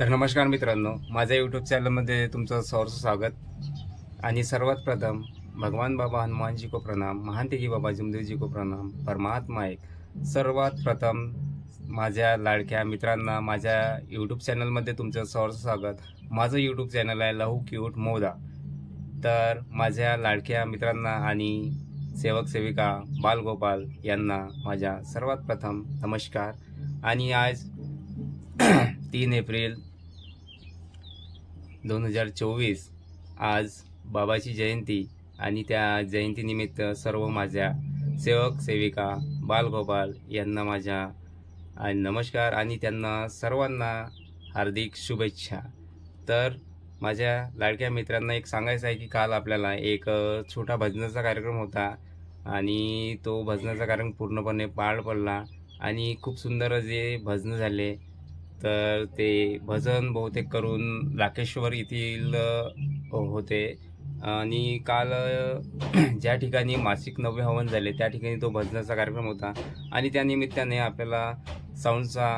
तर नमस्कार मित्रांनो माझ्या यूट्यूब चॅनलमध्ये तुमचं सहर्ष स्वागत. आणि सर्वात प्रथम भगवान बाबा हनुमानजी को प्रणाम महानतेगी बाबा जी को प्रणाम परमात्मा एक. सर्वात प्रथम माझ्या लाडक्या मित्रांना माझ्या यूट्यूब चॅनलमध्ये तुमचं सहर्ष स्वागत. माझं यूट्यूब चॅनल आहे लहू क्यूट मोदा. तर माझ्या लाडक्या मित्रांना आणि सेवक सेविका बालगोपाल यांना माझ्या सर्वात प्रथम नमस्कार. आणि आज तीन एप्रिल दोन हजार चोवीस. आज बाबाची जयंती आणि त्या जयंतीनिमित्त सर्व माझ्या सेवक सेविका बालगोपाल यांना माझ्या आणि नमस्कार आणि त्यांना सर्वांना हार्दिक शुभेच्छा. तर माझ्या लाडक्या मित्रांना एक सांगायचं आहे की काल आपल्याला एक छोटा भजनाचा कार्यक्रम होता आणि तो भजनाचा कार्यक्रम पूर्णपणे पार पडला आणि खूप सुंदर जे भजनं झाले तर ते भजन बहुतेक करून राकेश्वर येथील होते. आणि काल ज्या ठिकाणी मासिक नवे हवन झाले त्या ठिकाणी तो भजनाचा कार्यक्रम होता. आणि त्या निमित्ताने आपल्याला साऊंडचा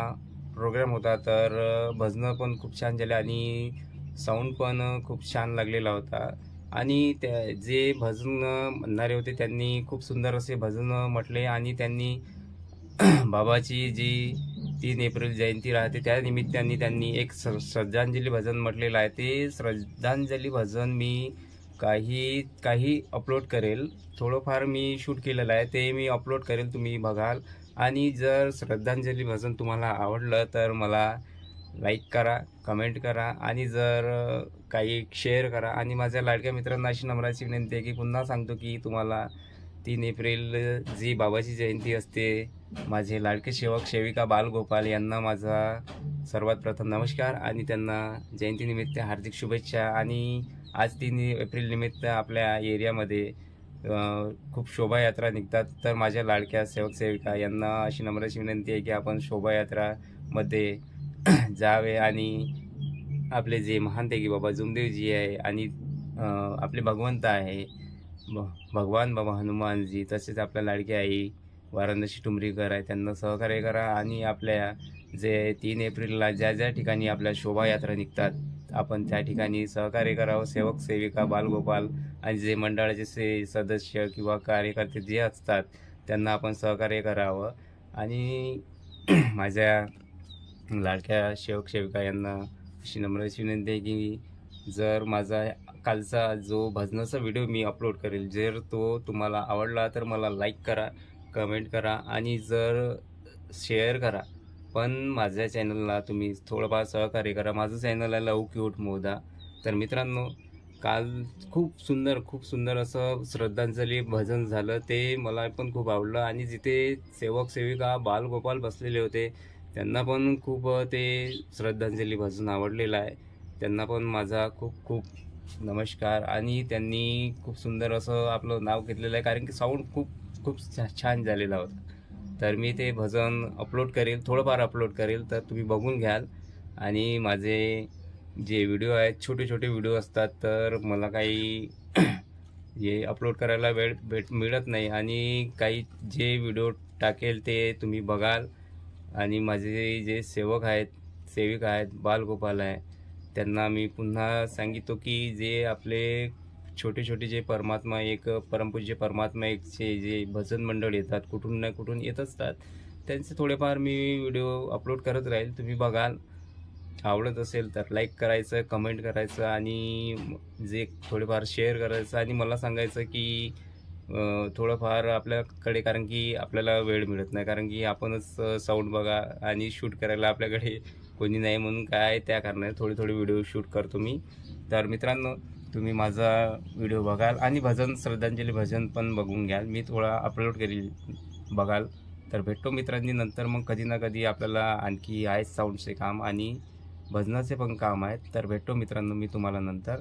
प्रोग्राम होता. तर भजनं पण खूप छान झाले आणि साऊंड पण खूप छान लागलेला होता. आणि त्या जे भजन म्हणणारे होते त्यांनी खूप सुंदर असे भजन म्हटले. आणि त्यांनी बाबाची जी तीन एप्रिल जयंती राहते. त्या निमित्ताने त्यांनी एक स श्रद्धांजली भजन म्हटलेलं आहे. ते श्रद्धांजली भजन मी काही काही अपलोड करेल. थोडंफार मी शूट केलेलं आहे. ते मी अपलोड करेल तुम्ही बघाल. आणि जर श्रद्धांजली भजन तुम्हाला आवडलं तर मला लाईक करा कमेंट करा. आणि जर काही शेअर करा. आणि माझ्या लाडक्या मित्रांना अशी नम्राची विनंती आहे की पुन्हा सांगतो की तुम्हाला तीन एप्रिल जी बाबाची जयंती असते माझे लाडके सेवक सेविका बालगोपाल यांना माझा सर्वात प्रथम नमस्कार आणि त्यांना जयंतीनिमित्त हार्दिक शुभेच्छा. आणि आज तीन एप्रिलनिमित्त आपल्या एरियामध्ये खूप शोभायात्रा निघतात. तर माझ्या लाडक्या सेवक सेविका यांना अशी नम्राची विनंती आहे की आपण शोभायात्रामध्ये जावे आणि आपले जे महान तेगी बाबा जुमदेवजी आहे आणि आपले भगवंत आहे भगवान बाबा हनुमानजी तसेच आपल्या लाडकी आई वाराणसी टुमरीकर आहे त्यांना सहकार्य करा आणि आपल्या जे तीन एप्रिलला ज्या ज्या ठिकाणी आपल्या शोभायात्रा निघतात आपण त्या ठिकाणी सहकार्य करावं. सेवक सेविका बालगोपाल आणि जे मंडळाचे से सदस्य किंवा कार्यकर्ते जे असतात त्यांना आपण सहकार्य करावं. आणि माझ्या लाडक्या सेवक सेविका यांना अशी नम्र विनंती आहे की जर माझा कालचा जो भजनाचा व्हिडिओ मी अपलोड करेल जर तो तुम्हाला आवडला तर मला लाईक करा कमेंट करा आणि जर शेअर करा. पण माझ्या चॅनलला तुम्ही थोडंफार सहकार्य करा. माझं चॅनल आहे लव क्यूट मोदा. तर मित्रांनो काल खूप सुंदर खूप सुंदर असं श्रद्धांजली भजन झालं. ते मला पण खूप आवडलं आणि जिथे सेवक सेविका बालगोपाल बसलेले होते त्यांना पण खूप ते श्रद्धांजली भजन आवडलेलं आहे. त्यांना पण माझा खूप खूप नमस्कार. आणि त्यांनी खूप सुंदर असं आपलं नाव घेतलेलं आहे कारण की साऊंड खूप खूप छा छान झालेला होता. तर मी ते भजन अपलोड करेल थोडंफार अपलोड करेल तर तुम्ही बघून घ्याल. आणि माझे जे व्हिडिओ आहेत छोटे छोटे व्हिडिओ असतात तर मला काही हे अपलोड करायला वेळ भेट मिळत नाही. आणि काही जे व्हिडिओ टाकेल ते तुम्ही बघाल. आणि माझे जे सेवक आहेत सेविका आहेत बालगोपाल आहे त्यांना मी पुन्हा सांगितो की जे आपले छोटे छोटे जे परमात्मा एक परमपूज्य परमात्मा एकचे जे भजन मंडळ येतात कुठून ना कुठून येत असतात त्यांचे थोडेफार मी व्हिडिओ अपलोड करत राहील. तुम्ही बघाल. आवडत असेल तर लाईक करायचं कमेंट करायचं आणि जे थोडेफार शेअर करायचं आणि मला सांगायचं की थोडंफार आपल्याकडे कारण की आपल्याला वेळ मिळत नाही. कारण की आपणच साऊंड बघा आणि शूट करायला आपल्याकडे कोणी नाही म्हणून काय त्या कारणाने थोडे थोडे व्हिडिओ शूट करतो मी. तर मित्रांनो तुम्ही माझा व्हिडिओ बघाल आणि भजन श्रद्धांजली भजन पण बघून घ्याल. मी थोडा अपलोड करील बघाल. तर भेटतो मित्रांनी नंतर. मग कधी ना कधी आपल्याला आणखी आहे साऊंडचे काम आणि भजनाचे पण काम आहेत. तर भेटतो मित्रांनो मी तुम्हाला नंतर.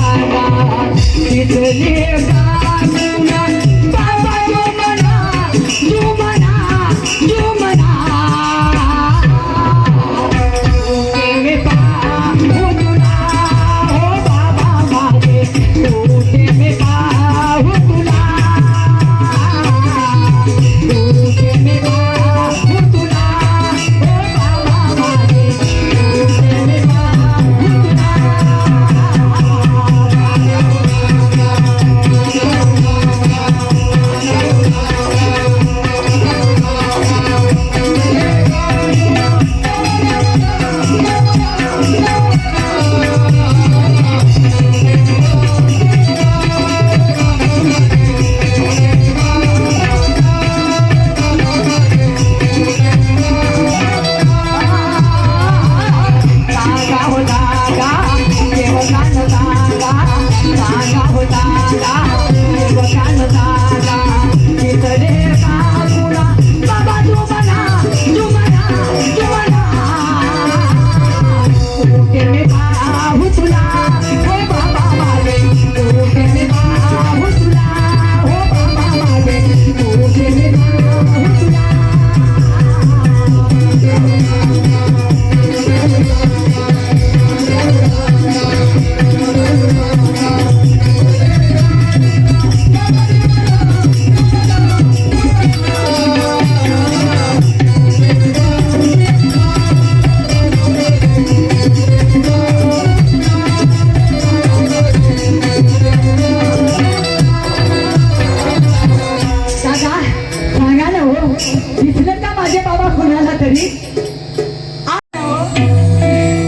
कुणाला तरी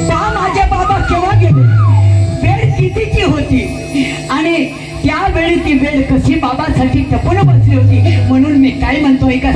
पहा माझ्या बाबा केव्हा गेले? वेळ कितीची होती? आणि त्यावेळी ती वेळ कशी बाबासाठी टपून बसली होती? म्हणून मी काय म्हणतोय एका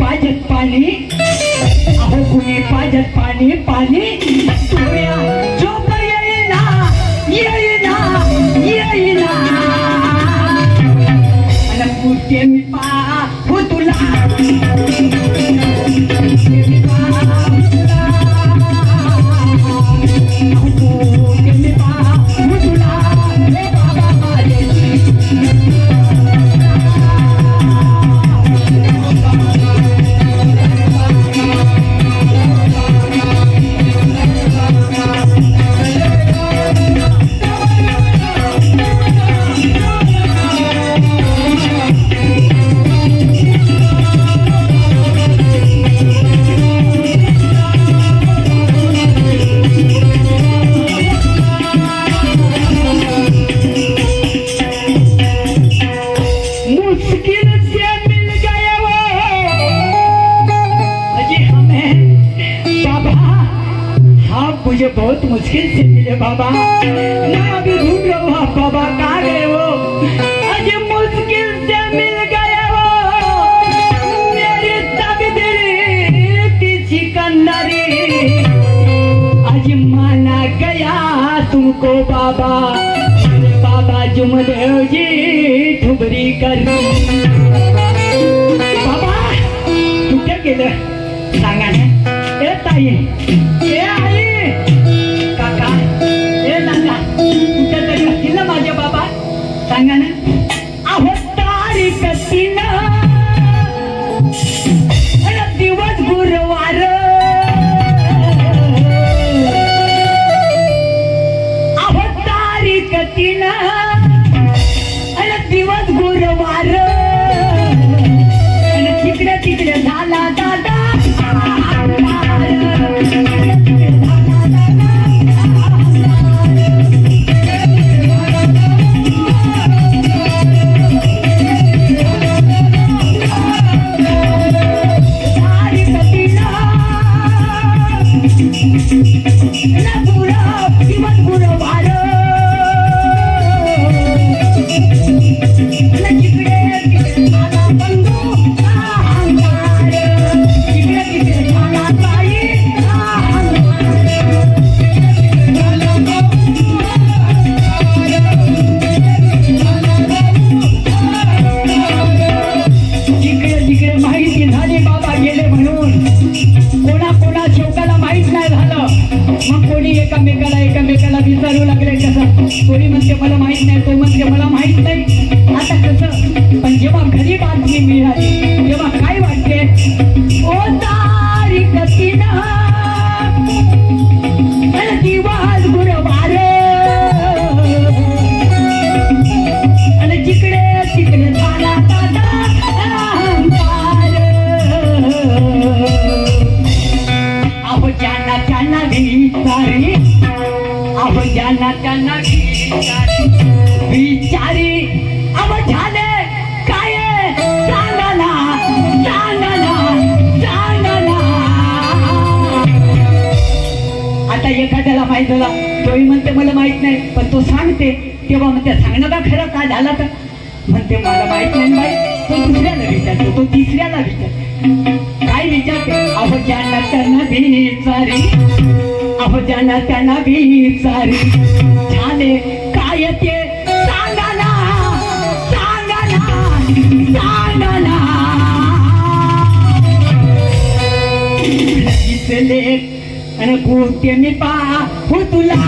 पाजत पाणी. अहो कुणी पाजत पाणी पाणी. मुझे बहुत मुश्किल से मिले बाबा। मैं अभी ढूंढ रहा हूँ आप बाबा, कहाँ गए हो अजय मुश्किल से मिल गए हो मेरी तकदीर की सिकंदरी। आज माना गया तुमको बाबा। बाबा जुमदेव जी ठुबरी कर। बाबा तू क्या केलं? विचारू कसं कोणी म्हणते मला माहीत नाही तो म्हणते मला माहीत नाही. आता कसं? पण जेव्हा घरी बातमी मिळाली तेव्हा काय वाटते? हो, ज्यांना त्यांना विचारी विचारी झाले काय सांगा ना सांगा ना सांगा ना आता एखाद्याला माहीत झाला तोही म्हणते मला माहीत नाही पण तो सांगते. तेव्हा म्हणते सांगणं का खरं काय झालं तर? म्हणते मला माहीत नाही माहीत तो दुसऱ्याला विचारतो तो तिसऱ्याला विचारतो. काय विचारते? अहो ज्यांना त्यांना विचारी अहो ज्यांना त्यांना विचारी. झाले काय ते सांगा ना सांगा ना सांगा ना दिसले आणि कुठे मी पाहू तुला